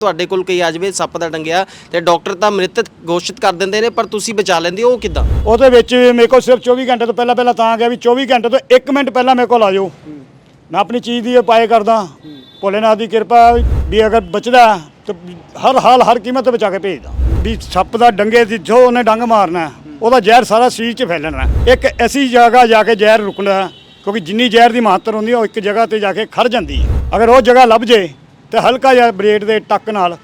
ਤੁਹਾਡੇ ਕੋਲ ਕੋਈ ਆ ਜਾਵੇ, ਸੱਪ ਦਾ ਡੰਗਿਆ ਤੇ ਡਾਕਟਰ ਤਾਂ ਮ੍ਰਿਤਕ ਘੋਸ਼ਿਤ ਕਰ ਦਿੰਦੇ ਨੇ, ਪਰ ਤੁਸੀਂ ਬਚਾ ਲੈਂਦੇ ਹੋ, ਉਹ ਕਿਦਾਂ? ਉਹਦੇ ਵਿੱਚ ਮੇਰੇ ਕੋਲ ਸਿਰਫ 24 ਘੰਟੇ ਤੋਂ ਪਹਿਲਾਂ ਪਹਿਲਾਂ ਤਾਂ ਗਿਆ ਵੀ 24 ਘੰਟੇ ਤੋਂ 1 ਮਿੰਟ ਪਹਿਲਾਂ ਮੇਰੇ ਕੋਲ ਆ ਜਾਓ। ਮੈਂ ਆਪਣੀ ਚੀਜ਼ ਦੀ ਉਪਾਏ ਕਰਦਾ। ਭੋਲੇਨਾਥ ਦੀ ਕਿਰਪਾ ਵੀ ਅਗਰ ਬਚਦਾ ਤਾਂ ਹਰ ਹਾਲ ਹਰ ਕੀਮਤ ਤੇ ਬਚਾ ਕੇ ਭੇਜਦਾ। ਵੀ ਸੱਪ ਦਾ ਡੰਗੇ ਦੀ ਜੋ ਉਹਨੇ ਡੰਗ ਮਾਰਨਾ ਉਹਦਾ ਜ਼ਹਿਰ ਸਾਰਾ ਸਰੀਰ 'ਚ ਫੈਲਣਾ ਇੱਕ ਐਸੀ ਜਗ੍ਹਾ ਜਾ ਕੇ ਜ਼ਹਿਰ ਰੁਕਣਾ ਕਿਉਂਕਿ ਜਿੰਨੀ ਜ਼ਹਿਰ ਦੀ ਮਾਤਰਾ ਹੁੰਦੀ ਹੈ, ਉਹ ਇੱਕ ਜਗ੍ਹਾ ਤੇ ਜਾ ਕੇ ਖੜ ਜਾਂਦੀ ਹੈ। ਅਗਰ ਉਹ ਜਗ੍ਹਾ ਲੱਭ ਜੇ ਤੇ ਹਲਕਾ ਜਿਹਾ ਬਲੇਡ ਦੇ ਟੱਕ ਨਾਲ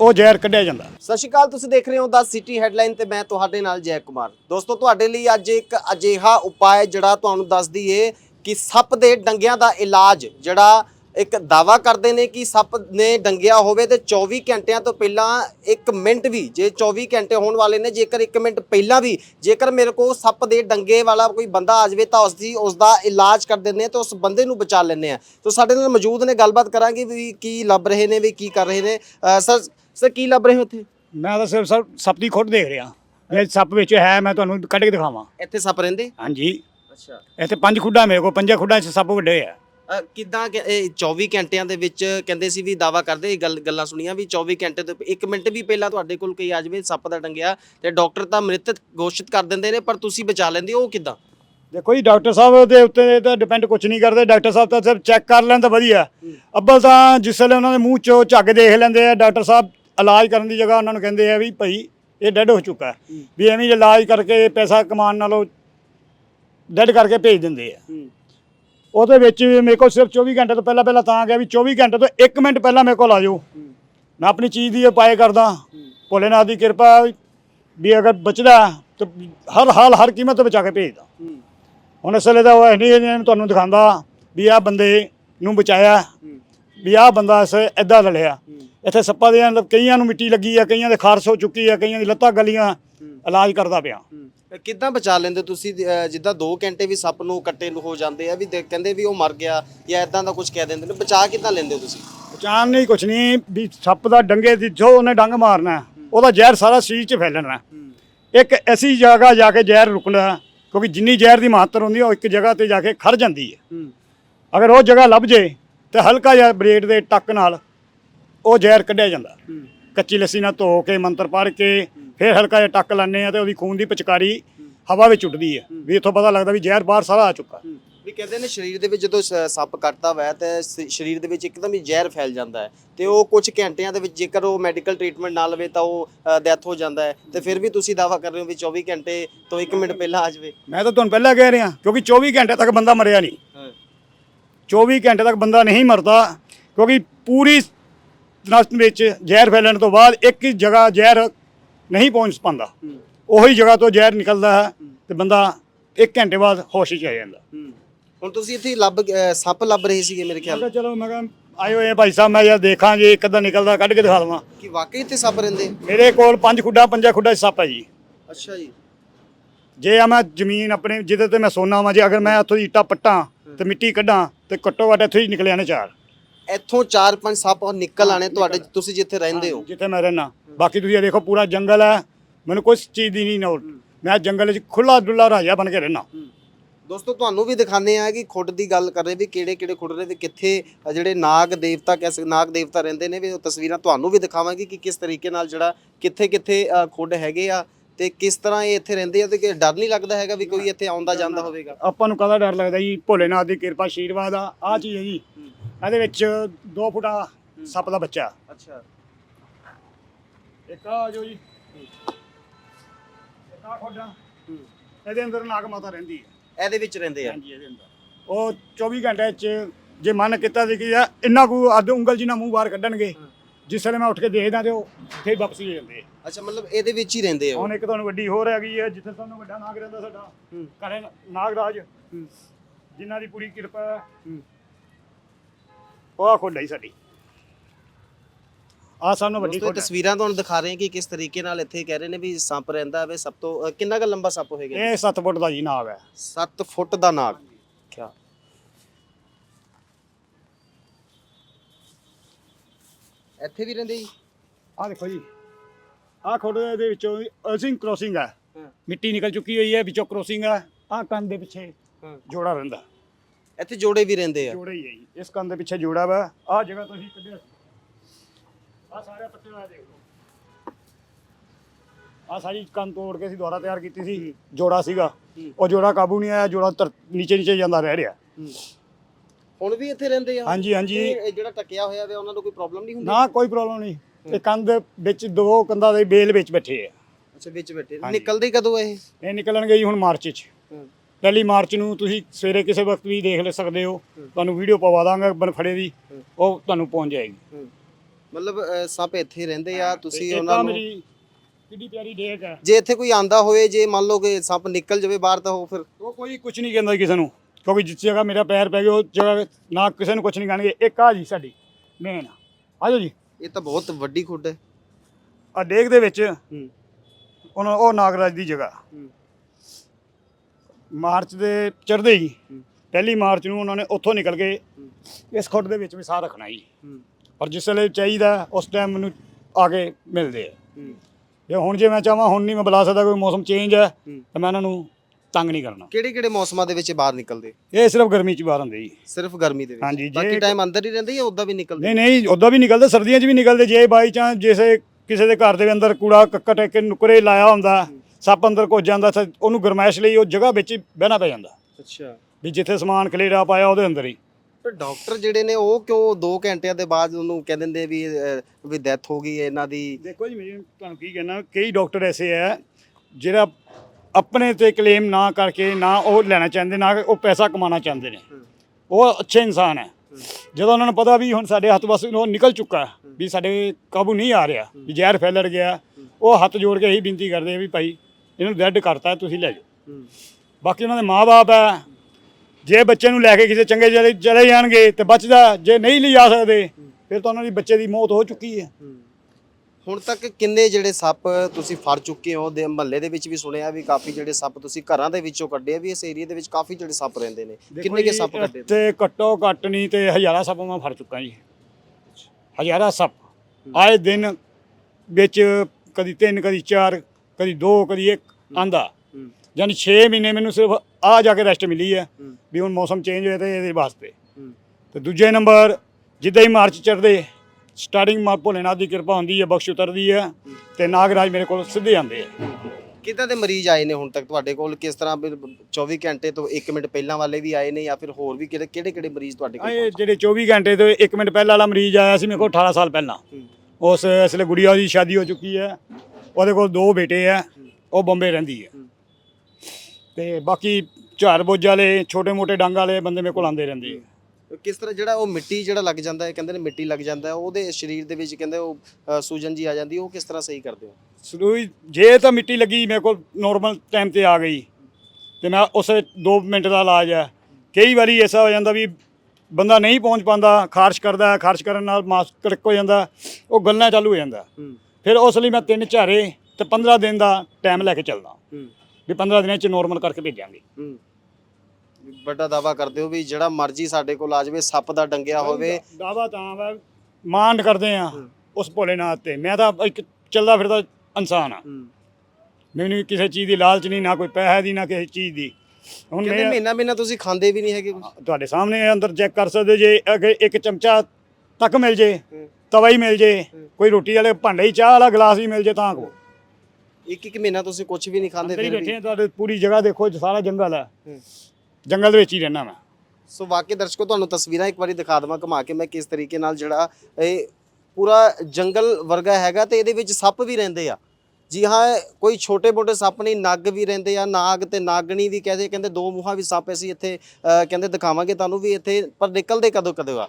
ਉਹ ਜ਼ਹਿਰ ਕੱਢਿਆ ਜਾਂਦਾ। ਸਤਿ ਸ਼੍ਰੀ ਅਕਾਲ, ਤੁਸੀਂ ਦੇਖ ਰਹੇ ਹੋ ਦਾ ਸਿਟੀ ਹੈਡਲਾਈਨ ਤੇ ਮੈਂ ਤੁਹਾਡੇ ਨਾਲ ਜੈ ਕੁਮਾਰ। ਦੋਸਤੋ, ਤੁਹਾਡੇ ਲਈ ਅੱਜ ਇੱਕ ਅਜਿਹਾ ਉਪਾਅ ਜਿਹੜਾ ਤੁਹਾਨੂੰ ਦੱਸ ਦਈਏ ਕਿ ਸੱਪ ਦੇ ਡੰਗਿਆਂ ਦਾ ਇਲਾਜ ਜਿਹੜਾ ਇੱਕ ਦਾਵਾ ਕਰਦੇ ਨੇ ਕਿ ਸੱਪ ਨੇ ਡੰਗਿਆ ਹੋਵੇ ਤੇ 24 ਘੰਟਿਆਂ ਤੋਂ ਪਹਿਲਾਂ 1 ਮਿੰਟ ਵੀ ਜੇ 24 ਘੰਟੇ ਹੋਣ ਵਾਲੇ ਨੇ ਜੇਕਰ 1 ਮਿੰਟ ਪਹਿਲਾਂ ਵੀ ਜੇਕਰ ਮੇਰੇ ਕੋਲ ਸੱਪ ਦੇ ਡੰਗੇ ਵਾਲਾ ਕੋਈ ਬੰਦਾ ਆ ਜਾਵੇ ਤਾਂ ਉਸ ਦੀ ਉਸ ਦਾ ਇਲਾਜ ਕਰ ਦਿੰਦੇ ਆ ਤੇ ਉਸ ਬੰਦੇ ਨੂੰ ਬਚਾ ਲੈਂਦੇ ਆ ਤੋਂ ਸਾਡੇ ਨਾਲ ਮੌਜੂਦ ਨੇ ਗੱਲਬਾਤ ਕਰਾਂਗੇ ਵੀ ਕੀ ਲੱਭ ਰਹੇ ਨੇ ਵੀ ਕੀ ਕਰ ਰਹੇ ਨੇ। ਸਰ ਸਰ ਕੀ ਲੱਭ ਰਹੇ ਹੋ ਇੱਥੇ ਮੈਂ ਤਾਂ ਸਿਰਫ ਸਰ ਸੱਪ ਦੀ ਖੁੱਡ ਦੇਖ ਰਿਹਾ। ਜੇ ਸੱਪ ਵਿੱਚ ਹੈ ਮੈਂ ਤੁਹਾਨੂੰ ਕੱਢ ਕੇ ਦਿਖਾਵਾਂ। ਇੱਥੇ ਸੱਪ ਰਹਿੰਦੇ? ਹਾਂਜੀ। ਅੱਛਾ। ਇੱਥੇ ਪੰਜ ਖੁੱਡਾਂ ਮੇਰੇ ਕੋਲ ਪੰਜਾਂ ਖੁੱਡਾਂ 'ਚ ਸੱਪ ਵੱਡੇ ਆ। ਕਿਦਾਂ ਇਹ 24 ਘੰਟਿਆਂ ਦੇ ਵਿੱਚ ਕਹਿੰਦੇ ਸੀ ਵੀ ਦਾਵਾ ਕਰਦੇ ਇਹ ਗੱਲ ਗੱਲਾਂ ਸੁਣੀਆਂ ਵੀ 24 ਘੰਟੇ ਤੋਂ 1 ਮਿੰਟ ਵੀ ਪਹਿਲਾਂ ਤੁਹਾਡੇ ਕੋਲ ਕੋਈ ਆ ਜਾਵੇ ਸੱਪ ਦਾ ਡੰਗਿਆ ਤੇ ਡਾਕਟਰ ਤਾਂ ਮ੍ਰਿਤ ਘੋਸ਼ਿਤ ਕਰ ਦਿੰਦੇ ਨੇ ਪਰ ਤੁਸੀਂ ਬਚਾ ਲੈਂਦੇ ਹੋ ਉਹ ਕਿਦਾਂ? ਦੇਖੋ ਜੀ ਡਾਕਟਰ ਸਾਹਿਬ ਦੇ ਉੱਤੇ ਤਾਂ ਡਿਪੈਂਡ ਕੁਝ ਨਹੀਂ ਕਰਦੇ ਡਾਕਟਰ ਸਾਹਿਬ ਤਾਂ ਸਿਰਫ ਚੈੱਕ ਕਰ ਲੈਣ ਤਾਂ ਵਧੀਆ। ਅੱਬਲ ਤਾਂ ਜਿਸ ਵੇਲੇ ਉਹਨਾਂ ਦੇ ਮੂੰਹ 'ਚੋਂ ਝੱਗ ਦੇਖ ਲੈਂਦੇ ਆ ਡਾਕਟਰ ਸਾਹਿਬ ਇਲਾਜ ਕਰਨ ਦੀ ਜਗ੍ਹਾ ਉਹਨਾਂ ਨੂੰ ਕਹਿੰਦੇ ਆ ਵੀ ਭਾਈ ਇਹ ਡੈਡ ਹੋ ਚੁੱਕਾ ਵੀ ਐਵੇਂ ਇਲਾਜ ਕਰਕੇ ਪੈਸਾ ਕਮਾਉਣ ਨਾਲੋਂ ਡੈਡ ਕਰਕੇ ਭੇਜ ਦਿੰਦੇ ਆ। ਉਹਦੇ ਵਿੱਚ ਵੀ ਮੇਰੇ ਕੋਲ ਸਿਰਫ 24 ਘੰਟੇ ਤੋਂ ਪਹਿਲਾਂ ਪਹਿਲਾਂ ਤਾਂ ਗਿਆ ਵੀ 24 ਘੰਟੇ ਤੋਂ 1 ਮਿੰਟ ਪਹਿਲਾਂ ਮੇਰੇ ਕੋਲ ਆ ਜਾਓ। ਮੈਂ ਆਪਣੀ ਚੀਜ਼ ਦੀ ਉਪਾਏ ਕਰਦਾ। ਭੋਲੇਨਾਥ ਦੀ ਕਿਰਪਾ ਵੀ ਅਗਰ ਬਚਦਾ ਤਾਂ ਹਰ ਹਾਲ ਹਰ ਕੀਮਤ ਤੇ ਬਚਾ ਕੇ ਭੇਜਦਾ। ਹੁਣ ਇਸ ਵੇਲੇ ਤਾਂ ਉਹ ਨਹੀਂ ਇਹਨਾਂ ਤੁਹਾਨੂੰ ਦਿਖਾਉਂਦਾ ਵੀ ਆਹ ਬੰਦੇ ਨੂੰ ਬਚਾਇਆ, ਵੀ ਆਹ ਬੰਦਾ ਇਸ ਐਦਾਂ ਲੜਿਆ ਇੱਥੇ ਸੱਪਾ ਦੇ ਕਈਆਂ ਨੂੰ ਮਿੱਟੀ ਲੱਗੀ ਆ, ਕਈਆਂ ਦੇ ਖਾਰਸ਼ ਹੋ ਚੁੱਕੀ ਆ, ਕਈਆਂ ਦੀ ਲੱਤਾਂ ਗਲੀਆਂ ਇਲਾਜ ਕਰਦਾ ਪਿਆ। ਕਿੱਦਾਂ ਬਚਾ ਲੈਂਦੇ ਤੁਸੀਂ? ਅਹ, ਜਿੱਦਾਂ 2 ਘੰਟੇ ਵੀ ਸੱਪ ਨੂੰ ਕੱਟੇ ਨੂੰ ਹੋ ਜਾਂਦੇ ਆ ਵੀ ਦੇ- ਕਹਿੰਦੇ ਵੀ ਉਹ ਮਰ ਗਿਆ ਜਾਂ ਇਦਾਂ ਦਾ ਕੁਝ ਕਹਿ ਦਿੰਦੇ ਨੇ। ਬਚਾ ਕਿੱਦਾਂ ਲੈਂਦੇ ਹੋ ਤੁਸੀਂ? ਪਛਾਣ ਨਹੀਂ ਕੁਛ ਨਹੀਂ ਵੀ ਸੱਪ ਦਾ ਡੰਗੇ ਦੀ ਜੋ ਉਹਨੇ ਡੰਗ ਮਾਰਨਾ ਉਹਦਾ ਜ਼ਹਿਰ ਸਾਰਾ ਸਰੀਰ 'ਚ ਫੈਲਣਾ। ਇੱਕ ਐਸੀ ਜਗ੍ਹਾ ਜਾ ਕੇ ਜ਼ਹਿਰ ਰੁਕਣਾ ਕਿਉਂਕਿ ਜਿੰਨੀ ਜ਼ਹਿਰ ਦੀ ਮਾਤਰਾ ਹੁੰਦੀ ਹੈ ਉਹ ਇੱਕ ਜਗ੍ਹਾ ਤੇ ਜਾ ਕੇ ਖੜ ਜਾਂਦੀ ਹੈ। ਅਗਰ ਉਹ ਜਗ੍ਹਾ ਲੱਭ ਜੇ ਤੇ ਹਲਕਾ ਜਿਹਾ ਬਲੇਡ ਦੇ ਟੱਕ ਨਾਲ ਉਹ ਜ਼ਹਿਰ ਕੱਢਿਆ ਜਾਂਦਾ। ਕੱਚੀ ਲੱਸੀ ਨਾਲ ਧੋ ਕੇ ਮੰਤਰ ਪੜ੍ਹ ਕੇ ਫਿਰ ਹਲਕਾ ਜਿਹਾ ਟੱਕ ਲਾਉਂਦੇ ਆ ਤੇ ਉਹਦੀ ਖੂਨ ਦੀ ਪਿਚਕਾਰੀ ਹਵਾ ਵਿੱਚ ਉੱਡਦੀ ਹੈ। ਵੀ ਇੱਥੋਂ ਪਤਾ ਲੱਗਦਾ ਵੀ ਜ਼ਹਿਰ ਬਾਹਰ ਸਾਰਾ ਆ ਚੁੱਕਾ। ਵੀ ਕਹਿੰਦੇ ਨੇ ਸਰੀਰ ਦੇ ਵਿੱਚ ਜਦੋਂ ਸੱਪ ਕੱਟਦਾ ਵੈ ਤੇ ਸਰੀਰ ਦੇ ਵਿੱਚ ਇੱਕਦਮ ਹੀ ਜ਼ਹਿਰ ਫੈਲ ਜਾਂਦਾ ਹੈ ਤੇ ਉਹ ਕੁਝ ਘੰਟਿਆਂ ਦੇ ਵਿੱਚ ਜੇਕਰ ਉਹ ਮੈਡੀਕਲ ਟ੍ਰੀਟਮੈਂਟ ਨਾ ਲਵੇ ਤਾਂ ਉਹ ਡੈਥ ਹੋ ਜਾਂਦਾ ਹੈ ਤੇ ਫਿਰ ਵੀ ਤੁਸੀਂ ਦਾਵਾ ਕਰ ਰਹੇ ਹੋ ਵੀ 24 ਘੰਟੇ ਤੋਂ 1 ਮਿੰਟ ਪਹਿਲਾਂ ਆ ਜਾਵੇ। ਮੈਂ ਤਾਂ ਤੁਹਾਨੂੰ ਪਹਿਲਾਂ ਕਹਿ ਰਿਹਾ ਕਿਉਂਕਿ 24 ਘੰਟੇ ਤੱਕ ਬੰਦਾ ਮਰਿਆ ਨਹੀਂ। 24 ਘੰਟੇ ਤੱਕ ਬੰਦਾ ਨਹੀਂ ਮਰਦਾ ਕਿਉਂਕਿ ਪੂਰੀ ਨਸ ਵਿੱਚ ਜ਼ਹਿਰ ਫੈਲਣ ਤੋਂ ਬਾਅਦ ਇੱਕ ਹੀ ਜਗ੍ਹਾ ਜ਼ਹਿਰ ਨਹੀਂ ਪਹੁੰਚ ਪਾਉਂਦਾ। ਉਹੀ ਜਗ੍ਹਾ ਤੋਂ ਜ਼ਹਿਰ ਨਿਕਲਦਾ ਹੈ ਤੇ ਬੰਦਾ 1 ਘੰਟੇ ਬਾਅਦ ਹੋਸ਼ 'ਚ ਆ ਜਾਂਦਾ। ਹੁਣ ਤੁਸੀਂ ਇੱਥੇ ਲੱਭ ਸੱਪ ਲੱਭ ਰਹੇ ਸੀਗੇ ਮੇਰੇ ਖਿਆਲ ਚਲੋ ਮੈਂ ਕਿਹਾ ਆਏ ਹੋਏ ਆ ਭਾਈ ਸਾਹਿਬ ਮੈਂ ਯਾਰ ਦੇਖਾਂ ਜੇ ਇੱਕ ਅੱਧਾ ਨਿਕਲਦਾ ਕੱਢ ਕੇ ਦਿਖਾ ਦਵਾਂ। ਕਿ ਵਾਕਈ ਇੱਥੇ ਸੱਪ ਰਹਿੰਦੇ? ਮੇਰੇ ਕੋਲ ਪੰਜ ਖੁੱਡਾ ਪੰਜਾਂ ਖੁੱਡਾ 'ਚ ਸੱਪ ਹੈ ਜੀ। ਅੱਛਾ ਜੀ। ਜੇ ਆ ਮੈਂ ਜ਼ਮੀਨ ਆਪਣੇ ਜਿਹਦੇ ਤੇ ਮੈਂ ਸੋਨਾ ਵਾਂ ਜੇ ਅਗਰ ਮੈਂ ਇੱਥੋਂ ਦੀ ਇੱਟਾਂ ਪੱਟਾਂ ਤੇ ਮਿੱਟੀ ਕੱਢਾਂ ਤੇ ਘੱਟੋ ਘੱਟ ਇੱਥੋਂ ਹੀ ਨਿਕਲ ਆਣੇ ਚਾਰ ਇੱਥੋਂ 4-5 ਸੱਪ ਨਿਕਲ ਆਣੇ ਤੁਹਾਡੇ ਤੁਸੀਂ ਜਿੱਥੇ ਰਹਿੰਦੇ ਹੋ ਜਿੱਥੇ ਮੈਂ ਰਹਿਣਾ ਬਾਕੀ ਤੁਸੀਂ ਇਹ ਦੇਖੋ ਪੂਰਾ ਜੰਗਲ ਹੈ। ਮੈਨੂੰ ਕੋਈ ਚੀਜ਼ ਦੀ ਨਹੀਂ ਨੌਲ ਮੈਂ ਜੰਗਲ 'ਚ ਖੁੱਲਾ ਡੁੱਲਾ ਰਾਜਾ ਬਣ ਕੇ ਰਹਿਣਾ ਦੋਸਤੋ ਤੁਹਾਨੂੰ ਵੀ ਦਿਖਾਣੇ ਆ ਕਿ ਖੁੱਡ ਦੀ ਗੱਲ ਕਰ ਰਹੇ ਵੀ ਕਿਹੜੇ ਕਿਹੜੇ ਖੁੱਡ ਨੇ ਤੇ ਕਿੱਥੇ ਅ, ਜਿਹੜੇ ਨਾਗ ਦੇਵਤਾ ਕਿਸ ਨਾਗ ਦੇਵਤਾ ਰਹਿੰਦੇ ਨੇ ਵੀ ਉਹ ਤਸਵੀਰਾਂ ਤੁਹਾਨੂੰ ਵੀ ਦਿਖਾਵਾਂਗੇ ਕਿ ਕਿਸ ਤਰੀਕੇ ਨਾਲ ਜਿਹੜਾ ਕਿੱਥੇ ਕਿੱਥੇ ਅ, ਖੁੱਡ ਹੈਗੇ ਆ ਤੇ ਕਿਸ ਤਰ੍ਹਾਂ ਇਹ ਇੱਥੇ ਰਹਿੰਦੇ ਆ ਤੇ ਕਿ ਡਰ ਨਹੀਂ ਲੱਗਦਾ ਹੈਗਾ ਵੀ ਕੋਈ ਇੱਥੇ ਆਉਂਦਾ ਜਾਂਦਾ ਹੋਵੇਗਾ? ਆਪਾਂ ਨੂੰ ਕਾਹਦਾ ਡਰ ਲੱਗਦਾ ਜੀ? ਭੋਲੇਨਾਥ ਦੀ ਕਿਰਪਾ ਆਸ਼ੀਰਵਾਦ ਆ। ਆ ਚੀਜ਼ ਹੈ ਜੀ। ਇਹਦੇ ਵਿੱਚ 2 ਫੁੱਟਾ ਸੱਪ ਦਾ ਬੱਚਾ। ਅੱਛਾ। ਇੱਕ ਆ ਜੋ ਜੀ। ਇੱਕ ਆ ਖੋਡਾ ਇਹਦੇ ਅੰਦਰ ਨਾਗ ਮਾਤਾ ਰਹਿੰਦੀ ਹੈ। ਇਹਦੇ ਵਿੱਚ ਰਹਿੰਦੇ ਆ? ਹਾਂਜੀ ਇਹਦੇ ਅੰਦਰ। ਉਹ 24 ਘੰਟੇ ਚ ਜੇ ਮਨ ਕੀਤਾ ਸੀ ਕਿ ਯਾਰ ਇੰਨਾ ਕੁ ਅੱਧ ਉਂਗਲ ਜਿਹਾ ਮੂੰਹ ਬਾਹਰ ਕੱਢਣਗੇ ਜਿਸ ਵੇਲੇ ਮੈਂ ਉੱਠ ਕੇ ਦੇਖਦਾ ਤੇ ਉਹ ਉੱਥੇ ਹੀ ਵਾਪਸ ਹੀ ਜਾਂਦੇ ਆ। ਅੱਛਾ ਮਤਲਬ ਇਹਦੇ ਵਿੱਚ ਹੀ ਰਹਿੰਦੇ ਆ ਉਹ। ਹੁਣ ਇੱਕ ਤੁਹਾਨੂੰ ਵੱਡੀ ਹੋਰ ਹੈਗੀ ਹੈ ਜਿੱਥੇ ਸਾਨੂੰ ਵੱਡਾ ਨਾਗ ਰਹਿੰਦਾ ਸਾਡਾ। ਘਰੇ ਨਾਗਰਾਜ। ਜਿਨ੍ਹਾਂ ਦੀ ਪੂਰੀ ਕਿਰਪਾ ਹੂੰ। ਉਹ ਆ ਖੋਲ੍ਹ ਹੀ ਸਾਡੀ। ਆ ਸਾਨੂੰ ਵੱਡੀ ਦੋਸਤੋ ਇਹ ਖੋਲ੍ਹ ਹੈ। ਤਸਵੀਰਾਂ ਤੁਹਾਨੂੰ ਦਿਖਾ ਰਹੇ ਹਾਂ ਕਿ ਕਿਸ ਤਰੀਕੇ ਨਾਲ ਇੱਥੇ ਕਹਿ ਰਹੇ ਨੇ ਵੀ ਸੱਪ ਰਹਿੰਦਾ ਹੈ ਸਭ ਤੋਂ ਅ, ਕਿੰਨਾ ਕੁ ਲੰਬਾ ਸੱਪ ਹੋਏਗਾ ਇਹ 7 ਫੁੱਟ ਦਾ ਜੀ ਨਾਗ ਹੈ। 7 ਫੁੱਟ ਦਾ ਨਾਗ। ਕਿਆ ਇੱਥੇ ਵੀ ਰਹਿੰਦੇ ਜੀ? ਆ ਦੇਖੋ ਜੀ। ਆ ਖੋਲ੍ਹ ਦੇ ਵਿੱਚੋਂ ਅਰਸਿੰਗ ਕ੍ਰੋਸਿੰਗ ਹੈ। ਹਾਂ। ਮਿੱਟੀ ਨਿਕਲ ਚੁੱਕੀ ਹੋਈ ਹੈ ਵਿੱਚੋਂ ਕ੍ਰੋਸਿੰਗ ਹੈ। ਆ ਕੰਨ ਦੇ ਪਿੱਛੇ ਹਾਂ। ਜੋੜਾ ਰਹਿੰਦਾ। ਇੱਥੇ ਜੋੜੇ ਵੀ ਰਹਿੰਦੇ ਆ। ਜੋੜਾ ਹੀ ਹੈ ਜੀ। ਇਸ ਕੰਨ ਦੇ ਪਿੱਛੇ ਜੋੜਾ ਵਾ। ਆ ਜਗ੍ਹਾ ਤੁਸੀਂ ਕੱਢਿਆ ਸੀ। ਆ ਸਾਰੇ ਪੱਤੇ ਹੋਇਆ ਦੇਖ ਲਓ। ਆ ਸਾਰੀ ਕੰਨ ਤੋੜ ਕੇ ਅਸੀਂ ਦੁਬਾਰਾ ਤਿਆਰ ਕੀਤੀ ਸੀ। ਜੋੜਾ ਸੀਗਾ। ਉਹ ਜੋੜਾ ਕਾਬੂ ਨਹੀਂ ਆਇਆ। ਜੋੜਾ ਧਰ- ਨੀਚੇ ਨੀਚੇ ਜਾਂਦਾ ਰਹਿ ਰਿਹਾ। ਹੁਣ ਵੀ ਇੱਥੇ ਰਹਿੰਦੇ ਆ? ਹਾਂਜੀ ਹਾਂਜੀ। ਇਹ ਜਿਹੜਾ ਟਕਿਆ ਹੋਇਆ ਵੇ ਉਹਨਾਂ ਨੂੰ ਕੋਈ ਪ੍ਰੋਬਲਮ ਨਹੀਂ ਹੁੰਦੀ? ਨਾ ਕੋਈ ਪ੍ਰੋਬਲਮ ਨਹੀਂ। ਇਹ ਕੰਧ ਵਿੱਚ ਦੋ ਕੰਧਾਂ ਦੇ ਬੇਲ ਵਿੱਚ ਬੈਠੇ ਆ। ਅੱਛਾ ਵਿੱਚ ਬੈਠੇ। ਨਿਕਲਦੇ ਕਦੋਂ ਇਹ? ਇਹ ਨਿਕਲਣਗੇ ਜੀ ਹੁਣ ਮਾਰਚ 'ਚ। ਹੂੰ। ਪਹਿਲੀ ਮਾਰਚ ਨੂੰ ਤੁਸੀਂ ਸਵੇਰੇ ਕਿਸੇ ਵਕਤ ਵੀ ਦੇਖ ਲੈ ਸਕਦੇ ਹੋ। ਤੁਹਾਨੂੰ ਵੀਡੀਓ ਪਵਾ ਦਾਂਗਾ ਬਨਫੜੇ ਦੀ। ਉਹ ਤੁਹਾਨੂੰ ਪਹੁੰਚ ਜਾਏਗੀ। ਮਤਲਬ ਸੱਪ ਇੱਥੇ ਰਹਿੰਦੇ ਆ ਤੁਸੀਂ ਉਹਨਾਂ ਨੂੰ ਮੇਰੀ ਕਿੱਡੀ ਪਿਆਰੀ ਡੇਕ ਹੈ। ਜੇ ਇੱਥੇ ਕੋਈ ਆਂਦਾ ਹੋਵੇ ਜੇ ਮੰਨ ਲਓ ਕਿ ਸੱਪ ਨਿਕਲ ਜਾਵੇ ਬਾਹਰ ਤਾਂ ਉਹ ਫਿਰ ਉਹ ਕੋਈ ਕੁਝ ਨਹੀਂ ਕਹਿੰਦਾ ਕਿਸੇ ਨੂੰ ਕਿਉਂਕਿ ਜਿਸ ਜਗ੍ਹਾ ਮੇਰਾ ਪੈਰ ਪੈ ਗਿਆ ਉਹ ਜਗ੍ਹਾ ਨਾ ਕਿਸੇ ਨੂੰ ਕੁਝ ਨਹੀਂ ਕਹਿਣਗੇ। ਇੱਕ ਆ ਜੀ ਸਾਡੀ ਮੇਨ ਆਜੋ ਜੀ। ਇਹ ਤਾਂ ਬਹੁਤ ਵੱਡੀ ਖੁੱਡ ਹੈ। ਆ ਡੇਕ ਦੇ ਵਿੱਚ ਹੂੰ। ਉਹਨਾਂ ਉਹ ਨਾਗਰਾਜ ਦੀ ਜਗ੍ਹਾ। ਹੂੰ। ਮਾਰਚ ਦੇ ਚੜ੍ਹਦੇ ਹੀ ਹੂੰ। ਪਹਿਲੀ ਮਾਰਚ ਨੂੰ ਉਹਨਾਂ ਨੇ ਉੱਥੋਂ ਨਿਕਲ ਕੇ ਇਸ ਖੁੱਡ ਦੇ ਵਿੱਚ ਵੀ ਸਾਹ ਰੱਖਣਾ ਜੀ। ਔਰ ਜਿਸ ਵੇਲੇ ਚਾਹੀਦਾ ਉਸ ਟਾਈਮ ਮੈਨੂੰ ਆ ਕੇ ਮਿਲਦੇ ਆ। ਜੇ ਹੁਣ ਜੇ ਮੈਂ ਚਾਹਾਂ ਹੁਣ ਨਹੀਂ ਮੈਂ ਬੁਲਾ ਸਕਦਾ ਕੋਈ ਮੌਸਮ ਚੇਂਜ ਹੈ। ਤਾਂ ਮੈਂ ਇਹਨਾਂ ਨੂੰ ਤੰਗ ਨਹੀਂ ਕਰਨਾ। ਕਿਹੜੇ ਕਿਹੜੇ ਮੌਸਮਾਂ ਦੇ ਵਿੱਚ ਬਾਹਰ ਨਿਕਲਦੇ? ਇਹ ਸਿਰਫ ਗਰਮੀ 'ਚ ਬਾਹਰ ਹੁੰਦੇ ਜੀ। ਸਿਰਫ ਗਰਮੀ ਦੇ ਹਾਂਜੀ, ਵਿੱਚ ਜੇ- ਬਾਕੀ ਟਾਈਮ ਅੰਦਰ ਹੀ ਰਹਿੰਦੇ ਜਾਂ ਉਦਾਂ ਵੀ ਨਿਕਲਦੇ? ਨਹੀਂ ਨਹੀਂ ਉਦਾਂ ਵੀ ਨਿਕਲਦੇ ਸਰਦੀਆਂ 'ਚ ਵੀ ਨਿਕਲਦੇ। ਜੇ ਬਾਈ ਚਾਂਸ ਜਿਸੇ ਕਿਸੇ ਦੇ ਘਰ ਦੇ ਅੰਦਰ ਕੂੜਾ ਕੱਕਟ ਇੱਕ ਨੁਕਰੇ ਲਾਇਆ ਹੁੰਦਾ ਸੱਪ ਅੰਦਰ ਕੁੱਜ ਜਾਂਦਾ ਤਾਂ ਉਹਨੂੰ ਗਰਮੈਸ਼ ਲਈ ਉਹ ਜਗ੍ਹਾ ਵਿੱਚ ਹੀ ਬਹਿਣਾ ਪੈ ਜਾਂਦਾ। ਅੱਛਾ। ਵੀ ਜਿੱਥੇ ਸਮਾਨ ਖਲੇਰਾ ਪਾਇਆ ਉਹਦੇ ਅੰਦਰ ਹੀ। ਪਰ ਡਾਕਟਰ ਜਿਹੜੇ ਨੇ ਉਹ ਕਿਉਂ 2 ਘੰਟਿਆਂ ਦੇ ਬਾਅਦ ਉਹਨੂੰ ਕਹਿ ਦਿੰਦੇ ਵੀ ਅਹ, ਵੀ ਡੈਥ ਹੋ ਗਈ ਹੈ ਇਹਨਾਂ ਦੀ ਦੇਖੋ ਜੀ ਮੈਂ ਤੁਹਾਨੂੰ ਕੀ ਕਹਿਣਾ ਕਈ ਡਾਕਟਰ ਐਸੇ ਹੈ ਜਿਹੜਾ ਆਪਣੇ ਤੇ ਕਲੇਮ ਨਾ ਕਰਕੇ ਨਾ ਉਹ ਲੈਣਾ ਚਾਹੁੰਦੇ ਨਾ ਉਹ ਪੈਸਾ ਕਮਾਉਣਾ ਚਾਹੁੰਦੇ ਨੇ। ਉਹ ਅੱਛੇ ਇਨਸਾਨ ਹੈ। ਜਦੋਂ ਉਹਨਾਂ ਨੂੰ ਪਤਾ ਵੀ ਹੁਣ ਸਾਡੇ ਹੱਥ ਬਸ ਉਹ ਨਿਕਲ ਚੁੱਕਾ ਹੈ, ਵੀ ਸਾਡੇ ਕਾਬੂ ਨਹੀਂ ਆ ਰਿਹਾ ਵੀ ਜ਼ਹਿਰ ਫੈਲੜ ਗਿਆ ਉਹ ਹੱਥ ਜੋੜ ਕੇ ਇਹੀ ਬੇਨਤੀ ਕਰਦੇ ਆ ਵੀ ਭਾਈ ਇਹਨੂੰ ਡੈਡ ਕਰਤਾ ਤੁਸੀਂ ਲੈ ਜਾਓ। ਬਾਕੀ ਉਹਨਾਂ ਦੇ ਮਾਪੇ ਹੈ। ਜੇ ਬੱਚੇ ਨੂੰ ਲੈ ਕੇ ਕਿਸੇ ਚੰਗੇ ਚਲੇ ਚਲੇ ਜਾਣਗੇ ਤੇ ਬਚਦਾ ਜੇ ਨਹੀਂ ਲਿਜਾ ਸਕਦੇ ਫਿਰ ਤਾਂ ਉਹਨਾਂ ਦੀ ਬੱਚੇ ਦੀ ਮੌਤ ਹੋ ਚੁੱਕੀ ਹੈ। ਹੁਣ ਤੱਕ ਕਿੰਨੇ ਜਿਹੜੇ ਸੱਪ ਤੁਸੀਂ ਫੜ ਚੁੱਕੇ ਹੋ? ਦੇ ਮਹੱਲੇ ਦੇ ਵਿੱਚ ਵੀ ਸੁਣਿਆ ਵੀ ਕਾਫੀ ਜਿਹੜੇ ਸੱਪ ਤੁਸੀਂ ਘਰਾਂ ਦੇ ਵਿੱਚੋਂ ਕੱਢੇ ਆ ਵੀ ਇਸ ਏਰੀਆ ਦੇ ਵਿੱਚ ਕਾਫੀ ਜਿਹੜੇ ਸੱਪ ਰਹਿੰਦੇ ਨੇ। ਕਿੰਨੇ ਕੇ ਸੱਪ ਕੱਢੇ ਤੇ ਘੱਟੋ ਘੱਟ ਨਹੀਂ ਤੇ ਹਜ਼ਾਰਾਂ ਸੱਪ ਮੈਂ ਫੜ ਚੁੱਕਾ ਜੀ। ਹਜ਼ਾਰਾਂ ਸੱਪ। ਆਏ ਦਿਨ ਵਿੱਚ ਕਦੀ ਤਿੰਨ ਕਦੀ ਚਾਰ ਕਦੀ ਦੋ ਕਦੀ ਇੱਕ ਆਂਦਾ। ਯਾਨੀ 6 ਮਹੀਨੇ ਮੈਨੂੰ ਸਿਰਫ ਆ ਜਾ ਕੇ ਰੈਸਟ ਮਿਲੀ ਹੈ। ਵੀ ਹੁਣ ਮੌਸਮ ਚੇਂਜ ਹੋਇਆ ਤੇ ਇਹਦੇ ਵਾਸਤੇ। ਤੇ ਦੂਜੇ ਨੰਬਰ ਜਿੱਦਾਂ ਹੀ ਮਾਰਚ ਚੜ੍ਹਦੇ ਸਟਾਰਟਿੰਗ ਮਾ ਭੋਲੇਨਾਥ ਦੀ ਕਿਰਪਾ ਹੁੰਦੀ ਹੈ ਬਖਸ਼ ਉਤਰਦੀ ਹੈ ਤੇ ਨਾਗਰਾਜ ਮੇਰੇ ਕੋਲ ਸਿੱਧੇ ਆਉਂਦੇ ਆ ਕਿੱਦਾਂ ਦੇ ਮਰੀਜ਼ ਆਏ ਨੇ ਹੁਣ ਤੱਕ ਤੁਹਾਡੇ ਕੋਲ ਕਿਸ ਤਰ੍ਹਾਂ ਵੀ 24 ਘੰਟੇ ਤੋਂ 1 ਮਿੰਟ ਪਹਿਲਾਂ ਵਾਲੇ ਵੀ ਆਏ ਨੇ ਜਾਂ ਫਿਰ ਹੋਰ ਵੀ ਕਿਹੜੇ ਕਿਹੜੇ ਕਿਹੜੇ ਮਰੀਜ਼ ਤੁਹਾਡੇ ਕੋਲ ਇਹ ਜਿਹੜੇ 24 ਘੰਟੇ ਤੋਂ 1 ਮਿੰਟ ਪਹਿਲਾਂ ਵਾਲਾ ਮਰੀਜ਼ ਆਇਆ ਸੀ ਮੇਰੇ ਕੋਲ 18 ਸਾਲ ਪਹਿਲਾਂ। ਉਸ ਅਸਲੇ ਗੁੜੀਆ ਦੀ ਸ਼ਾਦੀ ਹੋ ਚੁੱਕੀ ਹੈ ਉਹਦੇ ਕੋਲ ਦੋ ਬੇਟੇ ਆ ਉਹ ਬੰਬੇ ਰਹਿੰਦੀ ਹੈ। ਤੇ ਬਾਕੀ ਝਾੜ ਬੋਝ ਵਾਲੇ ਛੋਟੇ ਮੋਟੇ ਡੰਗ ਵਾਲੇ ਬੰਦੇ ਮੇਰੇ ਕੋਲ ਆਉਂਦੇ ਰਹਿੰਦੇ ਆ। ਕਿਸ ਤਰ੍ਹਾਂ ਜਿਹੜਾ ਉਹ ਮਿੱਟੀ ਜਿਹੜਾ ਲੱਗ ਜਾਂਦਾ ਹੈ ਕਹਿੰਦੇ ਨੇ ਮਿੱਟੀ ਲੱਗ ਜਾਂਦਾ ਹੈ ਉਹਦੇ ਸਰੀਰ ਦੇ ਵਿੱਚ ਕਹਿੰਦੇ ਉਹ ਸੂਜਨ ਜੀ ਆ ਜਾਂਦੀ ਉਹ ਕਿਸ ਤਰ੍ਹਾਂ ਸਹੀ ਕਰਦੇ ਹੋ? ਸੂਈ ਜੇ ਤਾਂ ਮਿੱਟੀ ਲੱਗੀ ਮੇਰੇ ਕੋਲ ਨਾਰਮਲ ਟਾਈਮ ਤੇ ਆ ਗਈ। ਤੇ ਮੈਂ ਉਸ 2 ਮਿੰਟ ਦਾ ਇਲਾਜ ਹੈ ਕਈ ਵਾਰੀ ਐਸਾ ਹੋ ਜਾਂਦਾ ਵੀ ਬੰਦਾ ਨਹੀਂ ਪਹੁੰਚ ਪਾਉਂਦਾ ਖਾਰਸ਼ ਕਰਦਾ ਖਾਰਸ਼ ਕਰਨ ਨਾਲ ਮਾਸ ਕੜਕ ਹੋ ਜਾਂਦਾ ਉਹ ਗੱਲਾਂ ਚਾਲੂ ਹੋ ਜਾਂਦਾ। ਫਿਰ ਉਸ ਲਈ ਮੈਂ ਤਿੰਨ ਝਾਰੇ ਤੇ 15 ਦਿਨ ਦਾ ਟਾਈਮ ਲੈ ਕੇ ਚੱਲਦਾ ਵੀ 15 ਦਿਨਾਂ ਚ ਨਾਰਮਲ ਕਰਕੇ ਭੇਜਾਂਗੇ। ਹੂੰ। ਵੱਡਾ ਦਾਵਾ ਕਰਦੇ ਹੋ ਵੀ ਜਿਹੜਾ ਮਰਜ਼ੀ ਸਾਡੇ ਕੋਲ ਆ ਜਾਵੇ ਸੱਪ ਦਾ ਡੰਗਿਆ ਹੋਵੇ। ਦਾਵਾ ਤਾਂ ਵਾ ਮਾਂਡ ਕਰਦੇ ਆ ਉਸ ਭੋਲੇਨਾਥ ਤੇ। ਮੈਂ ਤਾਂ ਇੱਕ ਚੱਲਦਾ ਫਿਰਦਾ ਇਨਸਾਨ ਆ ਹੂੰ। ਮੈਨੂੰ ਕਿਸੇ ਚੀਜ਼ ਦੀ ਲਾਲਚ ਨਹੀਂ ਨਾ ਕੋਈ ਪੈਸੇ ਦੀ ਨਾ ਕਿਸੇ ਚੀਜ਼ ਦੀ। ਹੁਣ ਮੈਂ ਮਹੀਨਾ ਮਹੀਨਾ ਤੁਸੀਂ ਖਾਂਦੇ ਵੀ ਨਹੀਂ ਹੈਗੇ ਕੁਝ ਤੁਹਾਡੇ ਸਾਹਮਣੇ ਅੰਦਰ ਚੈੱਕ ਕਰ ਸਕਦੇ ਜੇ ਇੱਕ ਚਮਚਾ ਤੱਕ ਮਿਲ ਜੇ। ਤਵਾ ਹੀ ਮਿਲ ਜੇ ਕੋਈ ਰੋਟੀ ਵਾਲੇ ਭਾਂਡੇ ਹੀ ਚਾਹ ਵਾਲਾ ਗਲਾਸ ਹੀ ਮਿਲ ਜੇ ਤਾਂ ਕੋ ਇੱਕ ਇੱਕ ਮਹੀਨਾ ਤੁਸੀਂ ਕੁਝ ਵੀ ਨਹੀਂ ਖਾਂਦੇ ਅੰਦਰ ਹੀ ਬੈਠੇ ਵੀ? ਆ ਤੁਹਾਡੇ ਪੂਰੀ ਜਗ੍ਹਾ ਦੇਖੋ ਸਾਰਾ ਜੰਗਲ ਹੈ ਹੂੰ। ਜੰਗਲ ਦੇ ਵਿੱਚ ਹੀ ਰਹਿਣਾ ਮੈਂ। ਸੋ ਵਾਕਈ ਦਰਸ਼ਕੋ ਤੁਹਾਨੂੰ ਤਸਵੀਰਾਂ ਇੱਕ ਵਾਰੀ ਦਿਖਾ ਦਵਾਂ ਘੁਮਾ ਕੇ ਮੈਂ ਕਿਸ ਤਰੀਕੇ ਨਾਲ ਜਿਹੜਾ ਇਹ ਪੂਰਾ ਜੰਗਲ ਵਰਗਾ ਹੈਗਾ ਤੇ ਇਹਦੇ ਵਿੱਚ ਸੱਪ ਵੀ ਰਹਿੰਦੇ ਆ। ਜੀ ਹਾਂ ਕੋਈ ਛੋਟੇ ਮੋਟੇ ਸੱਪ ਨਹੀਂ ਨੱਗ ਵੀ ਰਹਿੰਦੇ ਆ ਨਾਗ ਤੇ ਨਾਗਣੀ ਵੀ ਕਹਦੇ ਕਹਿੰਦੇ ਦੋ ਮੂੰਹਾਂ ਵੀ ਸੱਪ ਅਸੀਂ ਇੱਥੇ ਅਹ, ਕਹਿੰਦੇ ਦਿਖਾਵਾਂਗੇ ਤੁਹਾਨੂੰ ਵੀ ਇੱਥੇ ਪਰ ਨਿਕਲਦੇ ਕਦੋਂ ਕਦੋਂ ਆ?